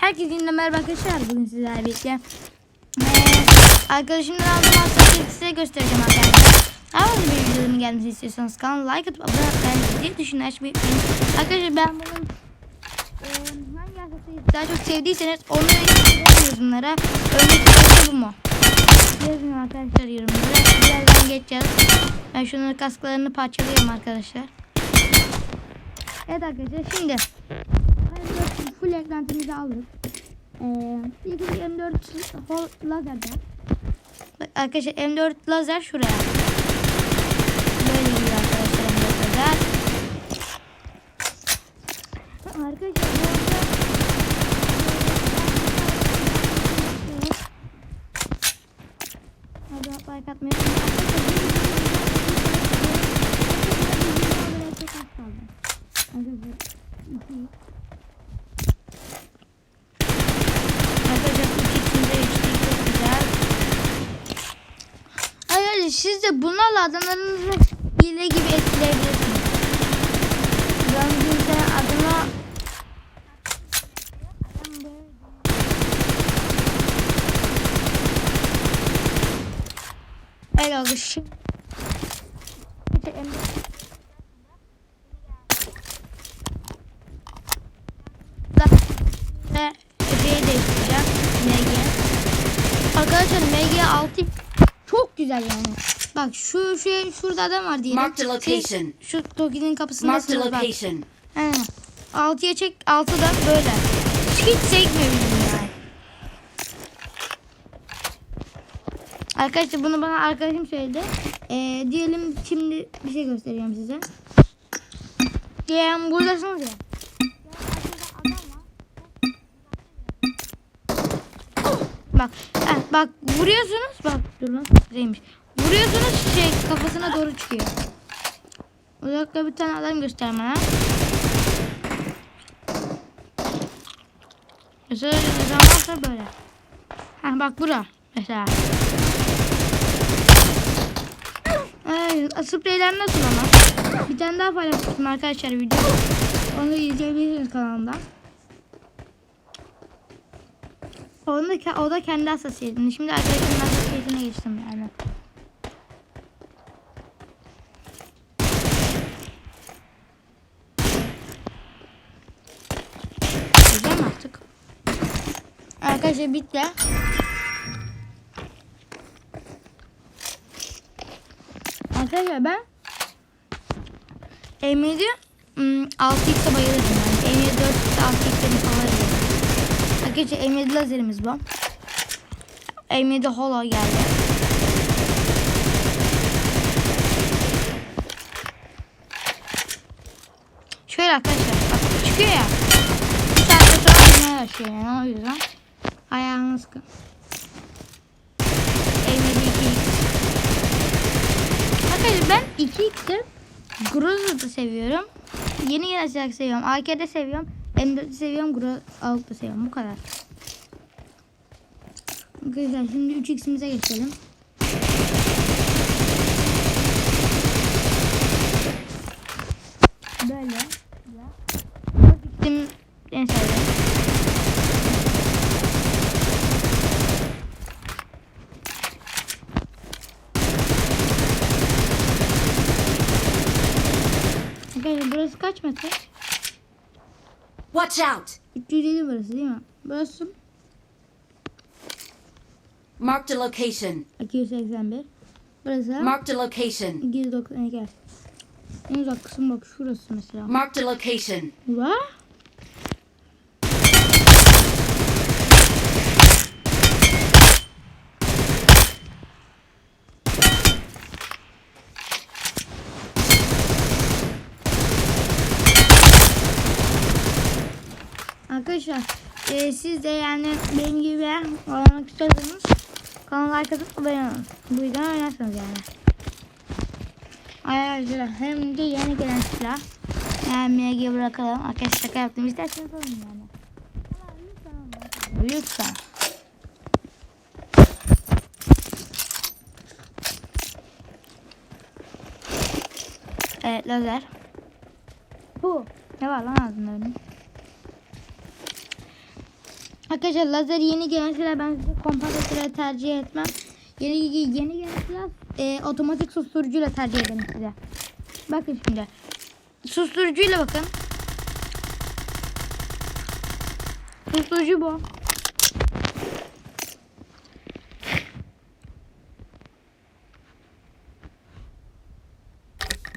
Herkese merhaba arkadaşlar. Bugün sizlerle birlikte ee, arkadaşımdan aldığım hassasiyeti size göstereceğim arkadaşlar. Daha fazla bir videomun gelmesi istiyorsanız kanala like atıp abone olmayı diye düşünün açmayı unutmayın. Arkadaşlar ben bunun e, hangi hassasiyeti daha çok sevdiyseniz onu yorumlara. Örnek videosu bu mu? Yazın arkadaşlar yorumlara. Birazdan geçeceğiz. Ben şunların kasklarını parçalıyorum arkadaşlar. Evet arkadaşlar şimdi M4 full eklentimizi aldık. Ee, ilk M4 hol lazerde. Bak arkadaşlar M4 lazer şuraya. Böyle gidiyor arkadaşlar M4 lazer. Arkadaşlar bu arada Hadi like atmayı. Arkadaşlar üç ikisinde üçlük çok güzel. De bunlarla adamlarınızı hile gibi etkileyebilirsiniz. Bize adına El şimdi. Ve şeyi değiştireceğim. MG. Arkadaşlar MG 6 çok güzel yani. Bak şu şey şurada adam var diyelim. Mark the location. Siz şu Toki'nin kapısında Mark the bak. location. He. 6'ya çek 6 da böyle. Hiç sekmiyor bizim yani. Arkadaşlar bunu bana arkadaşım söyledi. Ee, diyelim şimdi bir şey göstereceğim size. Diyelim buradasınız ya. Bak, bak vuruyorsunuz. Bak dur lan neymiş. Vuruyorsunuz şey kafasına doğru çıkıyor. Uzakta bir tane adam göster bana. Mesela varsa böyle. Ha bak bura mesela. Ay, spreyler nasıl ama? Bir tane daha paylaşmıştım arkadaşlar video. Onu izleyebilirsiniz kanalımda. Onu da, o da kendi hassasiyetini. Şimdi arkadaşımın hassasiyetine geçtim yani. Güzel artık? Arkadaşlar bitti. Arkadaşlar ben M7 ım, 6x'e bayılırım yani. M7 4x'e 6x'e falan bayılırım. Arkadaşlar M7 lazerimiz bu. M7 holo geldi. Şöyle arkadaşlar bak çıkıyor ya. Bir sonra inmeye başlıyor yani o yüzden. Ayağını sıkın. M7 2x. Arkadaşlar ben 2x'i Groza'da seviyorum. Yeni yeni açacak seviyorum. AK'de seviyorum. M4'ü seviyorum. Grozalık'ta seviyorum. Bu kadar. Arkadaşlar şimdi 3x'imize geçelim. Böyle. 4x'im en sevdiğim. Arkadaşlar burası kaç metre? Watch out! 350 burası değil mi? Burası Mark the location. 281. Burası Mark the location. 292. En uzak kısım bak şurası mesela. Mark the location. Ura? Arkadaşlar e, siz de yani benim gibi olmak istiyorsanız kanala like atıp abone olun. Bu yüzden oynarsınız yani. Arkadaşlar hem de yeni gelen silah. Yani MG bırakalım. Arkadaşlar şaka yaptım. İsterseniz alın yani. Lütfen. Evet lazer. Bu. Ne var lan ağzında benim? Arkadaşlar lazer yeni gelen silah ben kompansatörü tercih etmem. Yeni, yeni gelen silah e, otomatik susturucuyla tercih ederim size. Bakın şimdi. Susturucuyla bakın. Susturucu bu.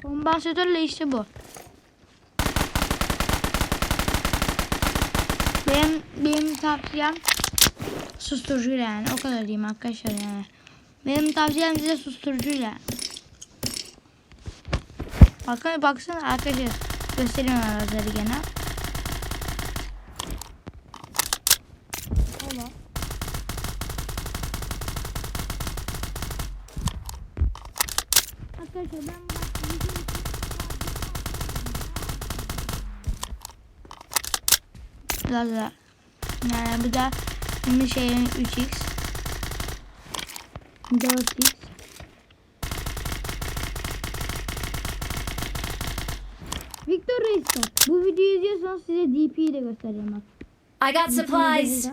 Kompansatörle işte bu. Benim benim tavsiyem susturucuyla yani o kadar diyeyim arkadaşlar yani. Benim tavsiyem size susturucuyla. Bakın baksana arkadaşlar göstereyim araları gene. Ola. Arkadaşlar ben bak video için Yani bu da bir şeyin 3x 4x Victor Reis. Bu videoyu izliyorsanız size DP'yi de göstereceğim bak. I got supplies.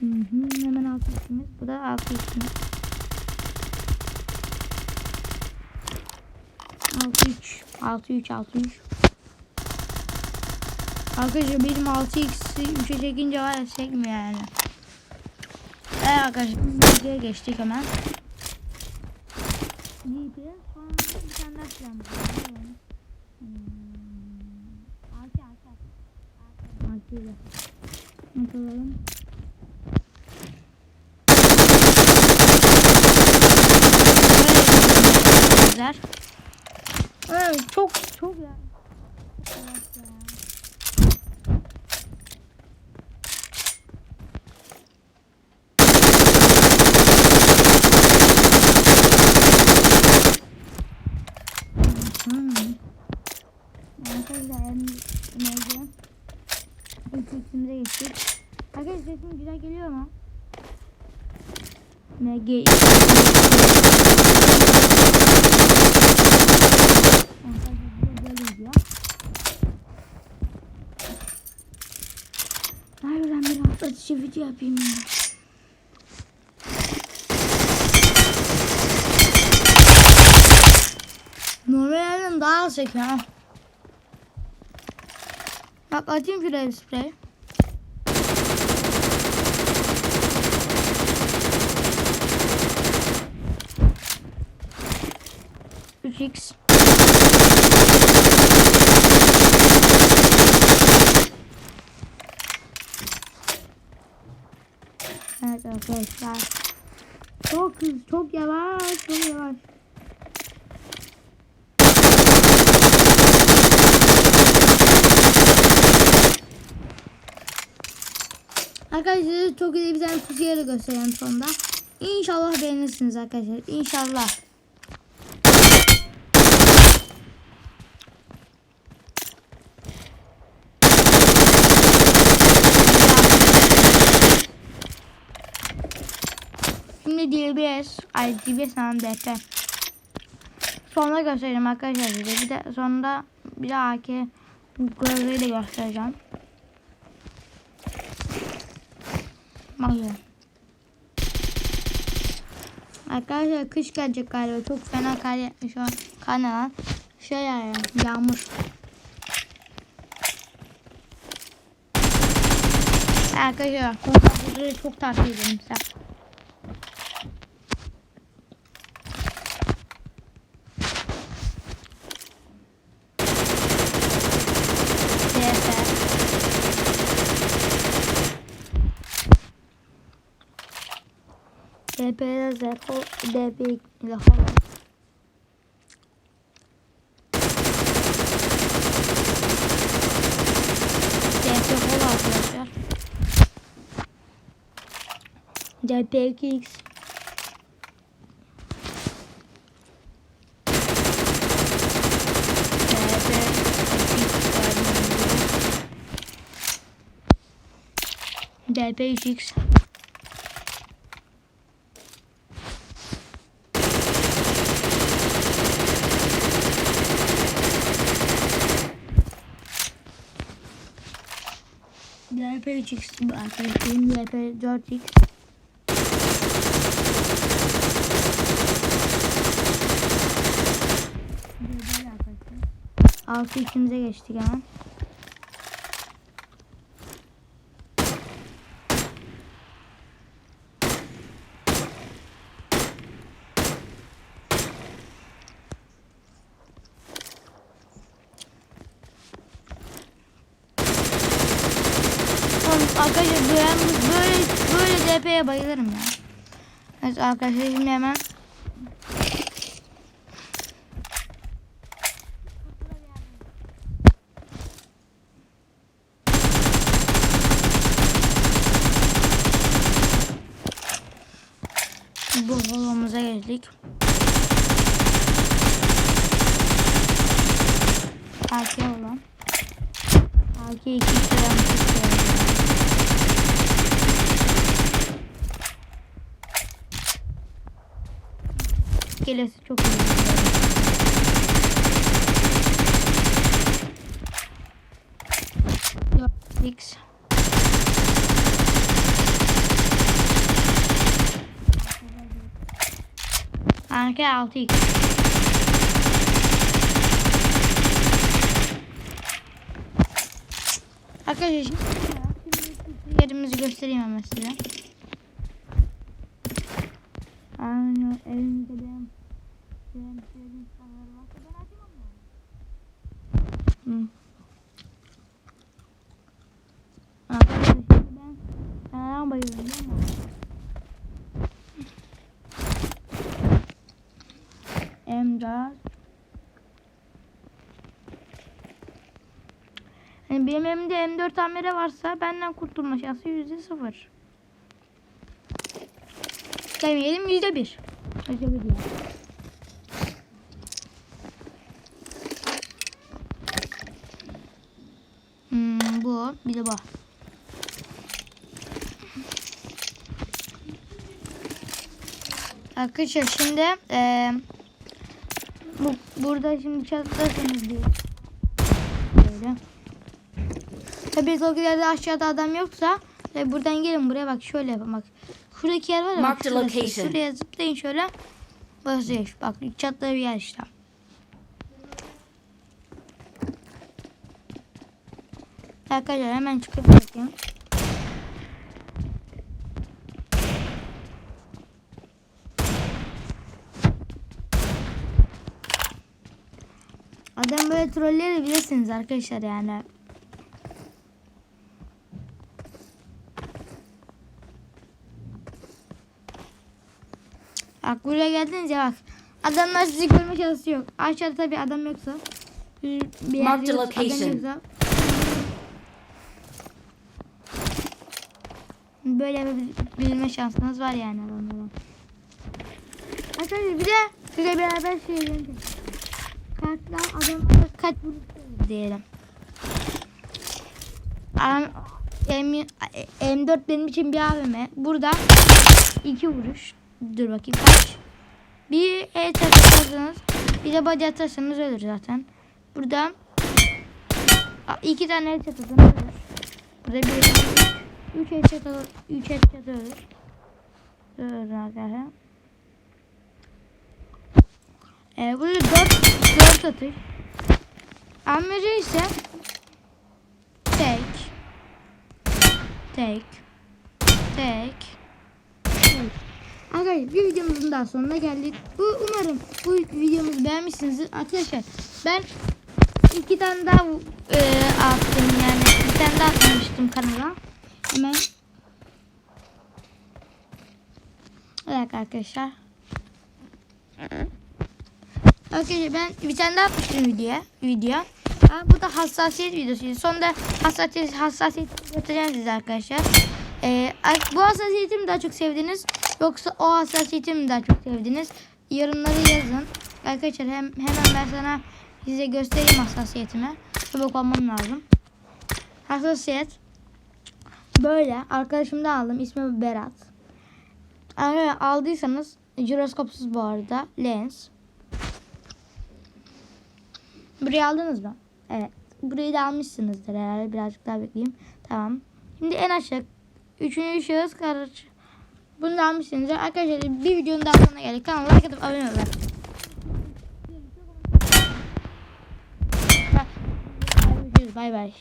Hı hı, hemen altı x'imiz. Bu da altı x'imiz. 6 3 6 3 6 3 Arkadaşlar benim 6x'i 3'e çekince var ya çekmiyor yani. Evet arkadaşlar videoya geçtik hemen. GP'de sonra bir tane daha. Hmm. AK ile. Not alalım. Böyle güzel. Evet, çok çok ya. Çok yavaş ya. Hmm. Arkadaşlar neydi? İlk iksimize geçtik. Arkadaşlar sesim güzel geliyor mu? MG Harbiden bir atlatıcı video yapayım ya. Normalden daha az ha. Bak atayım şuraya bir sprey. Üç x. Evet arkadaşlar. Çok hızlı, çok yavaş, çok yavaş. Arkadaşlar çok iyi bir tane kutu yeri göstereyim sonunda. İnşallah beğenirsiniz arkadaşlar. İnşallah. Şimdi DBS, ay DBS tamam DP. Sonra göstereceğim arkadaşlar size. Bir de sonunda bir de AK gözleri de göstereceğim. Bakın. Arkadaşlar kış gelecek galiba. Çok fena kar. Kar ne lan? Şey yani yağmur. Arkadaşlar kompansatörü çok tavsiye ederim. DP'de Zeko, DP ile falan. DP Holo arkadaşlar. DP2X. DP3X. DP 3x arkadaşlarım DP 4x. Böyle arkadaşlar. 6 içimize geçtik hemen. Arkadaşlar ben böyle böyle DP'ye bayılırım ya. Evet arkadaşlar şimdi hemen bu balonumuza geçtik. AK olan. AK 2 sıramı Gelesi çok iyi. X. Arka 6x. Arkadaşlar şimdi yerimizi göstereyim hemen size. Aynen elimde benim benim sevdiğim sanırım varsa ben açamam yani. Hı. Arkadaşlar şimdi ben ben bayılıyorum değil mi? M4 Yani benim elimde M4 kamera varsa benden kurtulma şansı yüzde sıfır. Demeyelim yüzde bir. Yüzde bir. Hmm, bu bir de bu. Arkadaşlar şimdi eee bu, burada şimdi çatlarsanız diye. Böyle. Tabii Tokyo'da aşağıda adam yoksa e, buradan gelin buraya bak şöyle yapın bak. Şuradaki yer var ya bak Mark the şurası. Şuraya zıplayın şöyle. Basıyor. Bak çatlı bir yer işte. Arkadaşlar hemen çıkıp bakayım. Adam böyle trolleyebilirsiniz arkadaşlar yani. Bak buraya geldiniz ya bak. Adamlar sizi görme şansı yok. Aşağıda tabi adam yoksa. Bir Mark the adam location. yoksa. Böyle yapabilme şansınız var yani adamlardan. Arkadaşlar bir de size beraber şey yapalım. Kartla adamlara kaç diyelim. Adam, M, M4 benim için bir AVM. Burada iki vuruş. Dur bakayım kaç. Bir headshot atarsanız bir de body atarsanız ölür zaten. Burada iki tane headshot atarsanız ölür. Burada bir üç headshot alır. Üç headshot ölür. Ölür arkadaşlar. Ee, burada dört, dört atış. Amiri ise tek tek tek. Arkadaşlar bir videomuzun daha sonuna geldik. Bu umarım bu videomuzu beğenmişsinizdir. Arkadaşlar ben iki tane daha e, attım yani bir tane daha atmıştım kanala. Hemen Evet arkadaşlar. Arkadaşlar ben bir tane daha atmıştım videoya. Video. Ha, bu da hassasiyet videosu. Sonunda hassasiyet hassasiyet göstereceğim size arkadaşlar. Ee, bu hassasiyeti mi daha çok sevdiniz yoksa o hassasiyeti mi daha çok sevdiniz? Yorumları yazın. Arkadaşlar hem, hemen ben sana size göstereyim hassasiyetimi. Çabuk olmam lazım. Hassasiyet böyle. Arkadaşım da aldım. İsmi Berat. Eğer aldıysanız jiroskopsuz bu arada. Lens. Burayı aldınız mı? Evet. Burayı da almışsınızdır herhalde. Birazcık daha bekleyeyim. Tamam. Şimdi en aşağı üçüncü şahıs karşı. Bunu da almışsınız. Arkadaşlar bir videonun daha sonuna geldik. Kanala like atıp abone olun. Bay bay.